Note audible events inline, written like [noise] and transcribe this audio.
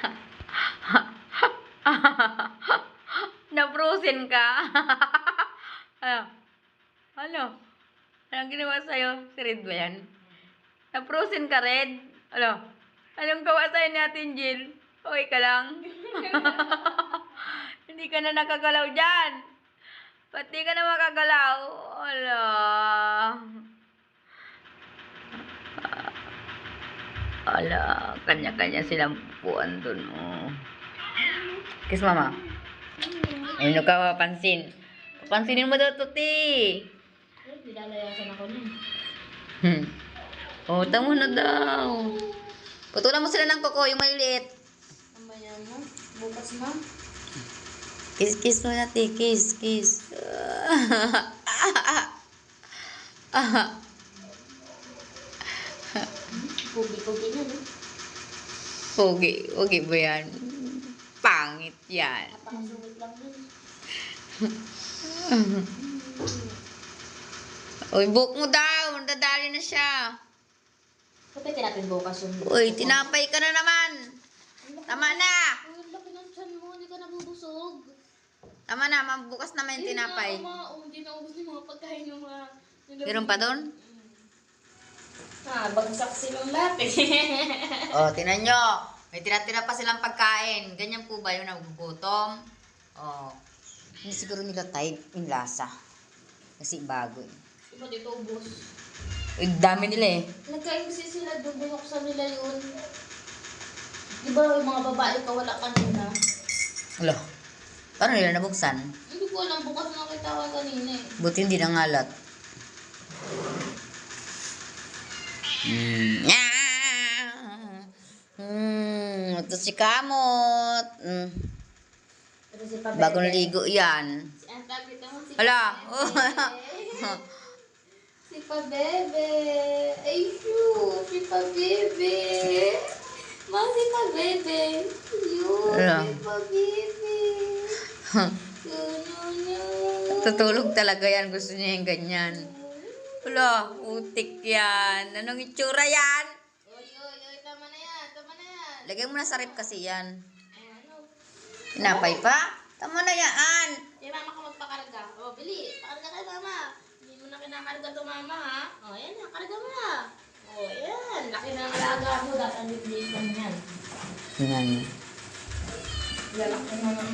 [laughs] Na-frozen ka? [laughs] ano? Ano? Anong ginawa sa'yo? Si Red ba yan? Na-frozen ka, Red? Ano? Anong gawa sa'yo natin, Jill? Okay ka lang? [laughs] Hindi ka na nakagalaw dyan. Ba't di ka na makagalaw? Ala. Ala, kanya-kanya silang puan dun. Oh. Kiss mama. Ano ka papansin? Pansinin mo daw, Tuti. Ay, Dilalayasan ako nun. Hmm. Oh, tamo na daw. Putulan mo sila ng koko, yung maliliit. Mamaya mo. Bukas ma. Kiss, kiss mo natin. Kiss, kiss. [laughs] Pugi-pugi na, no? Pogi, pogi ba yan? Pangit yan. Napakasungit lang. [laughs] Uy, book mo daw. Nadadali na siya. Kapitin natin bukas yung... Uy, tinapay ka na naman. Tama na. Ang laki ng tiyan mo. Hindi ka nabubusog. Tama na, mabukas naman yung tinapay. Hindi na, uma- hindi na ubos yung mga pagkain ng mga... Meron pa doon? Ah, bagsak silang lahat eh. [laughs] Oh, tinan nyo. May tira-tira pa silang pagkain. Ganyan po ba yung nagugutom? Oh. Hindi siguro nila type yung lasa. Kasi bago eh. Iba dito ubos. Uy, dami nila eh. Nagkain kasi sila doon, binuksan nila yun. Di ba yung mga babae ka wala kanina? Alo. Paano nila nabuksan? Hindi ko alam, bukas na nakita ko kanina eh. Buti hindi nangalat. Mm. Hmm, ito si Kamot. Mm. Si. Bagong ligo yan. Si mo, si Hala. Pabebe. Ay, shoot. Si Pabebe. Ma, si Pabebe. Yun, si Pabebe. [laughs] Tutulog talaga yan. Gusto niya yung ganyan. Wala, utik yan. Anong itsura yan? Oy, oy, oy, tama na yan, tama na yan. Lagay mo na sa rep kasi yan. Ay, ano? Pa? Tama na yan. Kaya mama ka magpakarga. O, bili. Pakarga kay mama. Hindi mo na kinakarga to mama, ha? O, yan na. Karga mo na. O, yan. Laki na ang alaga mo. Dapat ang liit lang yan. Yan. Lalaki na ng